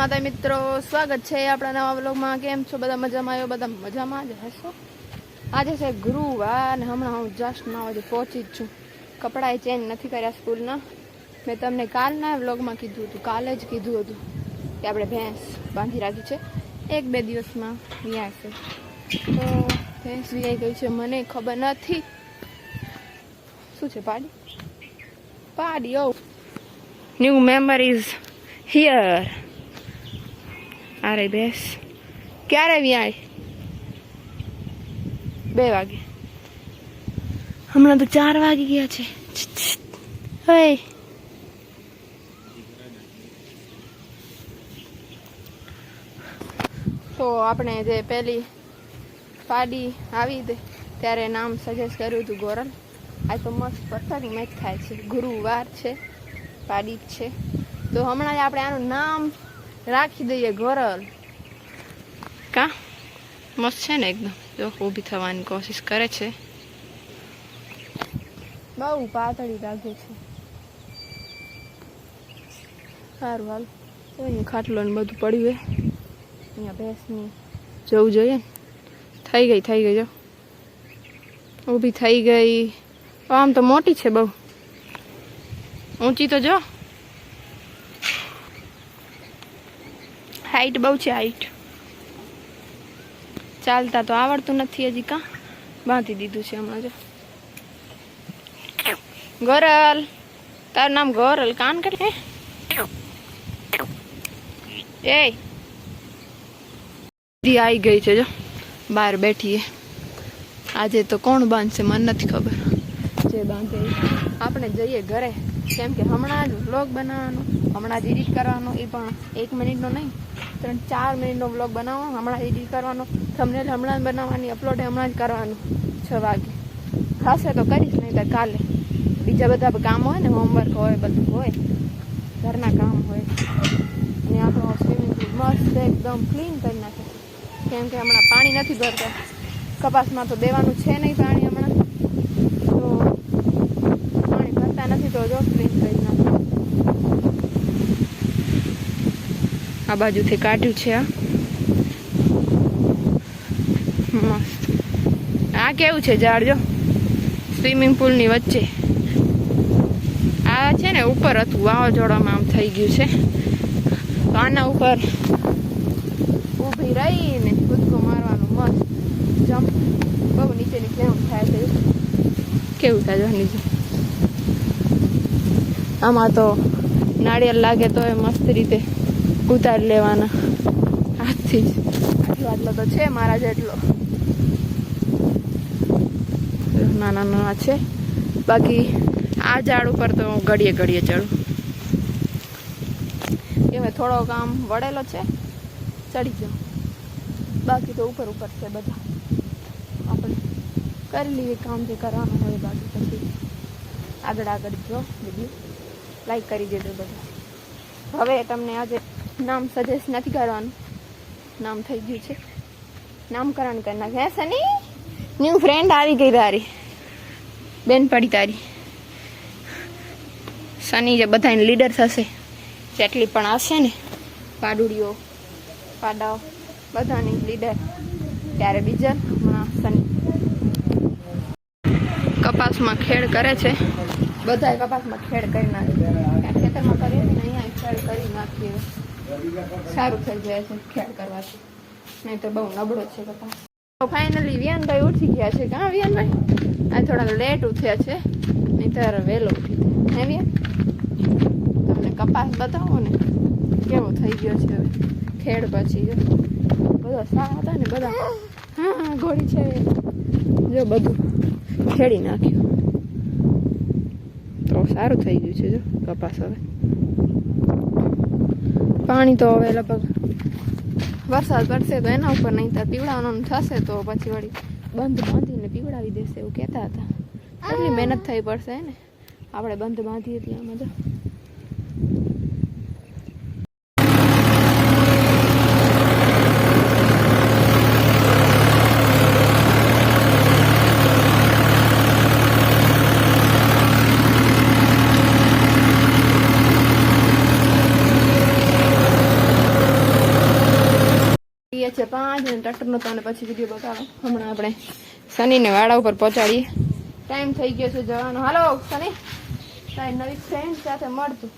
માતા મિત્રો, સ્વાગત છે આપણા નવા વ્લોગમાં. કેમ છો? બધા મજામાં આવ્યો બધા મજામાં જ હશો? આજે છે ગુરુવાર ને હમણાં હું જસ્ટમાં ના પહોંચી જ છું. કપડાએ ચેન્જ નથી કર્યા સ્કૂલના. મેં તમને કાલના વ્લોગમાં કીધું હતું, કાલે જ કીધું હતું કે આપણે ભેંસ બાંધી રાખી છે. એક બે દિવસમાં વિયાશે તો ભેંસ વિયાઈ ગઈ છે, મને ખબર નથી. શું છે, પાડી? પાડી, ઓ. ન્યૂ મેમરીઝ હિયર અરે બેસ ક્યારે વ્યાય બે વાગે હમણાં તો ચાર વાગી ગયા છે હે તો આપણે જે પેલી પાડી આવી હતી, ત્યારે નામ સજેસ્ટ કર્યું હતું ગોરલ. આ તો મસ્ત પરફેક્ટ મેચ થાય છે. ગુરુવાર છે. પાડી છે. તો હમણાં આપણે આનું નામ રાખી દઈએ ગોરલ કા? મસ્ત છે ને એકદમ. જો ઊભી થવાની કોશિશ કરે છે. બહુ પાતળી લાગે છે. સારું હાલ. અહીંયા ખાટલો ને બધું પડ્યું હે. અહીંયા ભેંસની જવું જોઈએ ને. થઈ ગઈ થઈ ગઈ જો. ઊભી થઈ ગઈ. આમ તો મોટી છે બહુ. ઊંચી તો જો. હાઈટ બહુ છે હાઈટ ચાલતા તો આવડતું નથી હજી કાં. બાંધી દીધું છે હમણાં જો. ગોરલ. તારું નામ ગોરલ કાન કરે એ. આવી ગઈ છે જો. બહાર બેઠીએ આજે તો કોણ બાંધશે મને નથી ખબર. જે બાંધે આપણે જઈએ ઘરે. કેમ કે હમણાં જ વ્લોગ બનાવવાનો, હમણાં જ એડિટ કરવાનો એ પણ એક મિનિટનો નહીં. ત્રણ ચાર મિનિટનો વ્લોગ બનાવો હમણાં એડિટ કરવાનો થમનેલ હમણાં જ બનાવવાની અપલોડ હમણાં જ કરવાનું, છ વાગે. થશે તો કરીશ, નહીં તો કાલે. બીજા બધા કામ હોય ને હોમવર્ક હોય, બધું હોય, ઘરના કામ હોય. અને આપણો સ્વિમિંગ પુલ મસ્ત એકદમ ક્લીન કરી નાખે. કેમ કે હમણાં પાણી નથી ભરતા. કપાસમાં તો દેવાનું છે નહીં પાણી હમણાં તો પાણી ભરતા નથી તો જો ક્લીન કરી નાખે આ બાજુથી કાઢ્યું છે આ મસ્ત. આ કેવું છે, ઝાડ, જો? સ્વિમિંગ પુલની વચ્ચે. આ છે ને, ઉપર હતું, વાવાઝોડામાં આમ થઈ ગયું છે. તો આના ઉપર ઊભી રહીને કૂદકો મારવાનું મસ્ત જમ્પ બહુ નીચેની કેમ થાય છે? કેવું થાય નીચે આમાં તો નાળિયેર લાગે તો એ મસ્ત રીતે. ઉતારી લેવાના. હાથથી જ. આટલો આટલો તો છે મારા જેટલો. નાના નાના છે. બાકી આ ઝાડ ઉપર તો હું ઘડીએ ઘડીએ ચડું. એમાં થોડો કામ વળેલો છે. ચડી ગયો. બાકી તો ઉપર ઉપર છે બધા. આપણે કરી લઈએ કામ જે કરવાનું હોય બાકી પછી આગળ આગળ જો વીડિયો. લાઈક કરી દેજો બધા. હવે તમને આજે નામ સજેસ્ટ નથી કરવાનું. નામ થઈ ગયું છે. નામકરણ કરી નાખે હે સની? ન્યૂ ફ્રેન્ડ આવી ગઈ તારી. બેન પડી તારી. સની જે બધાની લીડર થશે, જેટલી પણ હશે ને, પાડુડીઓ, પાડાઓ, બધાની લીડર ત્યારે બીજા હમણાં સની. કપાસમાં ખેડ કરે છે. બધા કપાસમાં ખેડ કરી નાખે. ખેતરમાં કરીએ ને અહીંયા ખેડ કરી નાખીએ. સારું થઈ જાય છે ખેડ કરવાથી. નહીં તો બહુ નબળો છે કપાસ ફાઇનલી વિયાનભાઈ ઉઠી ગયા છે કાં વિયાનભાઈ આ થોડા લેટ ઉઠ્યા છે નહીંતર વહેલો ઉઠી હે વિયાન? તમને કપાસ બતાવો ને, કેવો થઈ ગયો છે હવે? ખેડ પછી બધા સારા હતા ને બધા. હા હા ઘોડી છે. જો બધું ખેડી નાખ્યું. તો સારું થઈ ગયું છે, જો કપાસ હવે. પાણી તો હવે લગભગ વરસાદ પડશે તો એના ઉપર નહીં ત્યાં પીવડાવવાનું થશે તો પછી વળી બંધ બાંધીને પીવડાવી દેશે એવું કહેતા હતા. એટલી મહેનત થઈ પડશે ને. આપણે બંધ બાંધીએ ત્યાં આમાં પાંચ અને ટ્રેક્ટરનો તો અને પછી વીડિયો બતાવો. હમણાં આપણે સનીને વાડા ઉપર પહોંચાડીએ. ટાઈમ થઈ ગયો છે જવાનો. હાલો સની તારી નવી ફ્રેન્ડ સાથે મળતું